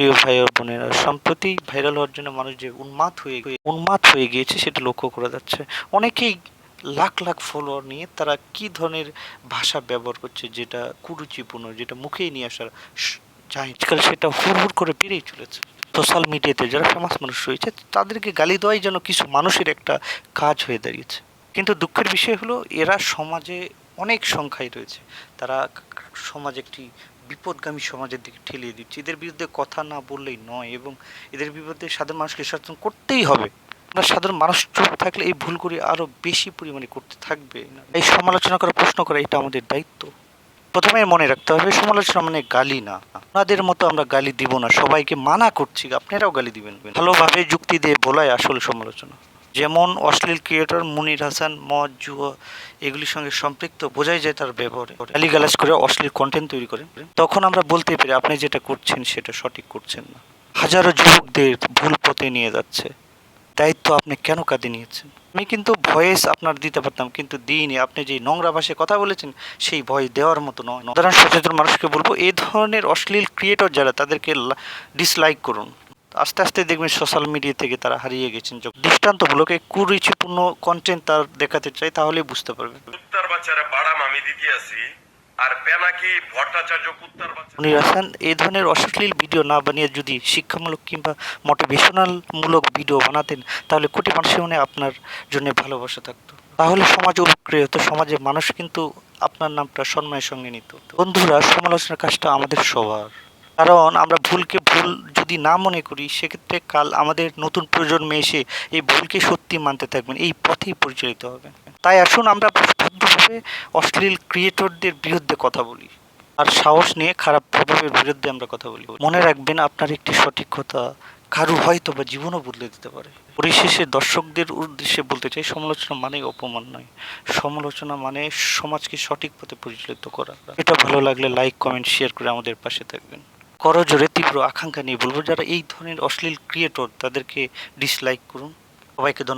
প্রিয় ভাই ও বোনেরা, সম্প্রতি ভাইরাল হওয়ার জন্য মানুষ যে উন্মাদ হয়ে উন্মাদ হয়ে গিয়েছে সেটা লক্ষ্য করা যাচ্ছে। অনেকেই লাখ লাখ ফলোয়ার নিয়ে তারা কি ধরনের ভাষা ব্যবহার করছে যেটা কুরুচিপূর্ণ, যেটা মুখেই নিয়ে আসার আজকাল সেটা হুড় হুড় করে বেড়েই চলেছে। সোশ্যাল মিডিয়াতে যারা ফেমাস মানুষ রয়েছে, তাদেরকে গালি দেওয়াই যেন কিছু মানুষের একটা কাজ হয়ে দাঁড়িয়েছে। কিন্তু দুঃখের বিষয় হলো, এরা সমাজে অনেক সংখ্যায় রয়েছে। তারা সমাজ একটি বিপদগামী সমাজের দিকে ঠেলিয়ে দিচ্ছে। এদের বিরুদ্ধে কথা না বললেই নয় এবং এদের বিরুদ্ধে সাধারণ মানুষকে সচেতন করতেই হবে। আমরা সাধারণ মানুষ চুপ থাকলে এই ভুলগুলি আরও বেশি পরিমাণে করতে থাকবে এই সমালোচনা করা প্রশ্ন করা এটা আমাদের দায়িত্ব। প্রথমে মনে রাখতে হবে, সমালোচনা মানে গালি না। আপনাদের মতো আমরা গালি দিব না, সবাইকে মানা করছি। আপনারাও গালি দিবেন। ভালোভাবে যুক্তি দিয়ে বলাই আসল সমালোচনা। যেমন অশ্লীল ক্রিয়েটর মুনির হাসান, মদ, জুয়া এগুলির সঙ্গে সম্পৃক্ত, বোঝাই যায় তার ব্যবহারে। গালিগালাজ করে অশ্লীল কন্টেন্ট তৈরি করে। তখন আমরা বলতে পারি, আপনি যেটা করছেন সেটা সঠিক করছেন না। হাজারো যুবকদের ভুল পথে নিয়ে যাচ্ছে। দায়িত্ব আপনি কেন কাঁধে নিয়েছেন? আমি কিন্তু ভয়েস আপনার দিতে পারতাম, কিন্তু দিইনি। আপনি যে নোংরা ভাষায় কথা বলেছেন, সেই ভয়েস দেওয়ার মতো নয়। সচেতন মানুষকে বলব এই ধরনের অশ্লীল ক্রিয়েটর যারা, তাদেরকে ডিসলাইক করুন। আস্তে আস্তে দেখবেন সোশ্যাল মিডিয়া থেকে তারা হারিয়ে গেছেন। দৃষ্টান্তমূলক এই কুরুচিপূর্ণ কন্টেন্ট তার দেখাতে চাই তাহলেই বুঝতে পারবে। কুত্তার বাচ্চারা বাড়াম আমি দিতে আছি আর পেনাকি ভট্টাচার্য কুত্তার বাচ্চা? উনি রাখান এই ধরনের অশ্লীল ভিডিও না বানিয়ে যদি শিক্ষামূলক কিংবা মোটিভেশনাল মূলক ভিডিও বানাতেন তাহলে কোটি মানুষের মনে আপনার জন্য ভালোবাসা থাকতো। তাহলে সমাজ উপকৃত হতো সমাজের মানুষ কিন্তু আপনার নামটা সম্মানের সঙ্গে নিত। বন্ধুরা সমালোচনার কাজটা আমাদের সবার। কারণ আমরা ভুলকে ভুল যদি না মনে করি, সেক্ষেত্রে কাল আমাদের নতুন প্রজন্মে এসে এই ভুলকে সত্যি মানতে থাকবেন, এই পথেই পরিচালিত হবে তাই আসুন আমরা ভদ্রভাবে অশ্লীল ক্রিয়েটরদের বিরুদ্ধে কথা বলি। আর সাহস নিয়ে খারাপ প্রভাবের বিরুদ্ধে আমরা কথা বলি। মনে রাখবেন আপনার একটি সঠিক কথা কারু হয়তো বা জীবনও বদলে দিতে পারে। পরিশেষে দর্শকদের উদ্দেশ্যে বলতে চাই, সমালোচনা মানে অপমান নয়। সমালোচনা মানে সমাজকে সঠিক পথে পরিচালিত করা। এটা ভালো লাগলে লাইক কমেন্ট শেয়ার করে আমাদের পাশে থাকবেন। করজোরে তীব্র আকাঙ্ক্ষা নিয়ে বলব, যারা এই ধরনের অশ্লীল ক্রিয়েটর, তাদেরকে ডিসলাইক করুন। সবাইকে ধন্যবাদ।